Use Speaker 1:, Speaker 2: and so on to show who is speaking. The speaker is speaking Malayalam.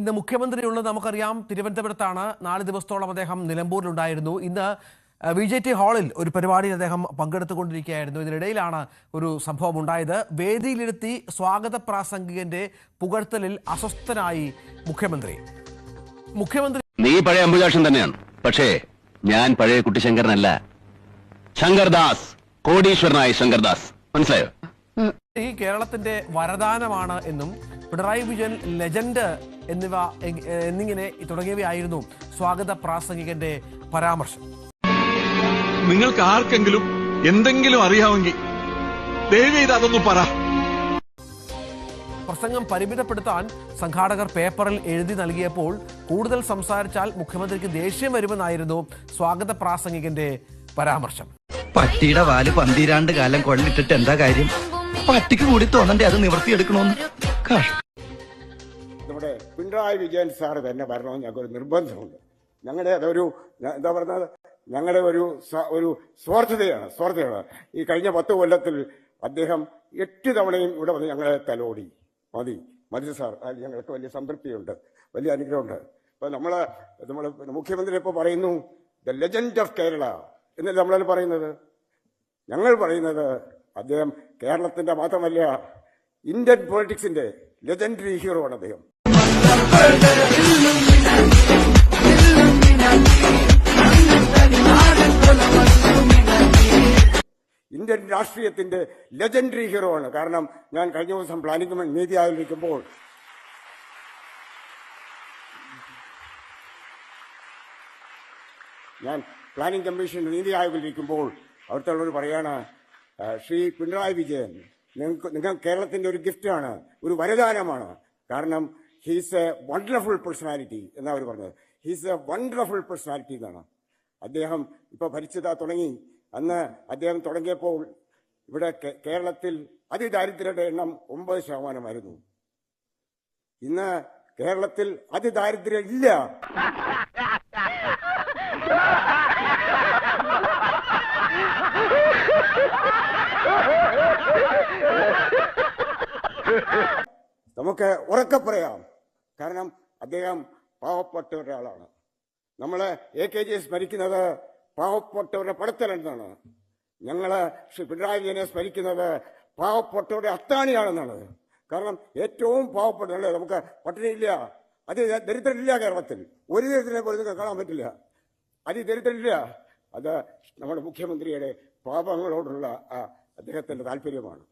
Speaker 1: ഇന്ന് മുഖ്യമന്ത്രിയുള്ളത് നമുക്കറിയാം. തിരുവനന്തപുരത്താണ്. നാല് ദിവസത്തോളം അദ്ദേഹം നിലമ്പൂരിലുണ്ടായിരുന്നു. ഇന്ന് വി ജെ ടി ഹാളിൽ ഒരു പരിപാടിയിൽ അദ്ദേഹം പങ്കെടുത്തുകൊണ്ടിരിക്കുകയായിരുന്നു. ഇതിനിടയിലാണ് ഒരു സംഭവം ഉണ്ടായത്. വേദിയിലിരുത്തി സ്വാഗത പ്രാസംഗികന്റെ പുകഴ്ത്തലിൽ അസ്വസ്ഥനായി മുഖ്യമന്ത്രി. മുഖ്യമന്ത്രി
Speaker 2: നീ പഴയ അംബുജാക്ഷൻ തന്നെയാണ്. പക്ഷേ ഞാൻ പഴയ കുട്ടിശങ്കരനല്ല. ശങ്കർദാസ്. കോടീശ്വരനായി ശങ്കർദാസ്. മനസ്സിലായോ?
Speaker 1: ഈ കേരളത്തിന്റെ വരദാനമാണ് എന്നും പിണറായി വിജയൻ ലെജൻഡ് എന്നിവ എന്നിങ്ങനെ തുടങ്ങിയവയായിരുന്നു സ്വാഗത പ്രാസംഗികന്റെ പരാമർശം.
Speaker 3: നിങ്ങൾക്ക് ആർക്കെങ്കിലും എന്തെങ്കിലും അറിയാമെങ്കിൽ അതൊന്ന് പറ.
Speaker 1: പ്രസംഗം പരിമിതപ്പെടുത്താൻ സംഘാടകർ പേപ്പറിൽ എഴുതി നൽകിയപ്പോൾ കൂടുതൽ സംസാരിച്ചാൽ മുഖ്യമന്ത്രിക്ക് ദേഷ്യം വരുമെന്നായിരുന്നു സ്വാഗത പ്രാസംഗികന്റെ പരാമർശം.
Speaker 4: പട്ടിയുടെ വാൽ പന്തിരാണ്ട് കാലം കൊള്ളിട്ടിട്ട് എന്താ കാര്യം? പട്ടിക്ക് കൂടി തോന്നണ്ടേ അത് നിവർത്തിയെടുക്കണോന്ന്?
Speaker 5: പിണറായി വിജയൻ സാറ് തന്നെ വരണമെന്ന് ഞങ്ങൾക്കൊരു നിർബന്ധമുണ്ട്. ഞങ്ങളുടെ അതൊരു എന്താ പറയുന്നത് ഞങ്ങളുടെ ഒരു ഒരു സ്വാർത്ഥതയാണ് സ്വാർത്ഥതയാണ്. ഈ കഴിഞ്ഞ പത്ത് കൊല്ലത്തിൽ അദ്ദേഹം എട്ട് തവണയും ഇവിടെ വന്ന് ഞങ്ങളെ തലോടി. മതി മതി സാർ. അതിൽ ഞങ്ങൾക്ക് വലിയ സംതൃപ്തിയുണ്ട് വലിയ അനുഗ്രഹമുണ്ട്. ഇപ്പൊ നമ്മൾ നമ്മൾ മുഖ്യമന്ത്രി ഇപ്പോൾ പറയുന്നു ദ ലെജൻഡ് ഓഫ് കേരള എന്നല്ല നമ്മളത് പറയുന്നത്? ഞങ്ങൾ പറയുന്നത് അദ്ദേഹം കേരളത്തിന്റെ മാത്രമല്ല ഇന്ത്യൻ പൊളിറ്റിക്സിന്റെ ലെജൻഡറി ഹീറോ ആണ് അദ്ദേഹം. ഇന്ത്യൻ രാഷ്ട്രീയത്തിന്റെ ലെജൻഡറി ഹീറോ ആണ്. കാരണം ഞാൻ കഴിഞ്ഞ ദിവസം പ്ലാനിംഗ് നീതി ആലോചിക്കുമ്പോൾ ഞാൻ പ്ലാനിംഗ് കമ്മീഷൻ നീതി ആയോഗിലിരിക്കുമ്പോൾ അവിടുത്തെ പറയാണ് ആ, ശ്രീ പിണറായി വിജയൻ നിങ്ങൾക്ക് നിങ്ങൾ കേരളത്തിന്റെ ഒരു ഗിഫ്റ്റാണ് ഒരു വരദാനമാണ്. കാരണം ഹീസ് എ വണ്ടർഫുൾ പേഴ്സണാലിറ്റി എന്നാ അവർ പറഞ്ഞത്. ഹീസ് എ വണ്ടർഫുൾ പേഴ്സണാലിറ്റി എന്നാണ്. അദ്ദേഹം ഇപ്പൊ ഭരിച്ചതാ തുടങ്ങി. അന്ന് അദ്ദേഹം തുടങ്ങിയപ്പോൾ ഇവിടെ കേരളത്തിൽ അതിദാരിദ്ര്യരുടെ എണ്ണം ഒമ്പത് ശതമാനമായിരുന്നു. ഇന്ന് കേരളത്തിൽ അതിദാരിദ്ര്യം ഇല്ല. നമുക്ക് ഉറക്കെ പറയാം. കാരണം അദ്ദേഹം പാവപ്പെട്ട ഒരാളാണ് നമ്മൾ എ കെ ജി സ്മരിക്കുന്നത് പാവപ്പെട്ടവരുടെ പടത്തലെന്നാണ് ഞങ്ങൾ ശ്രീ പിണറായി വിജയനെ സ്മരിക്കുന്നത് പാവപ്പെട്ടവരുടെ അത്താണിയാണെന്നാണ്. കാരണം ഏറ്റവും പാവപ്പെട്ട നമുക്ക് പട്ടിണിയില്ല. അത് ദരിദ്രരില്ല കേരളത്തിൽ. ഒരു ദരിദ്രനെ പോലും കാണാൻ പറ്റില്ല. അത് ദരിദ്രരില്ല. അത് നമ്മുടെ മുഖ്യമന്ത്രിയുടെ പാപങ്ങളോടുള്ള അദ്ദേഹത്തിന്റെ താല്പര്യമാണ്.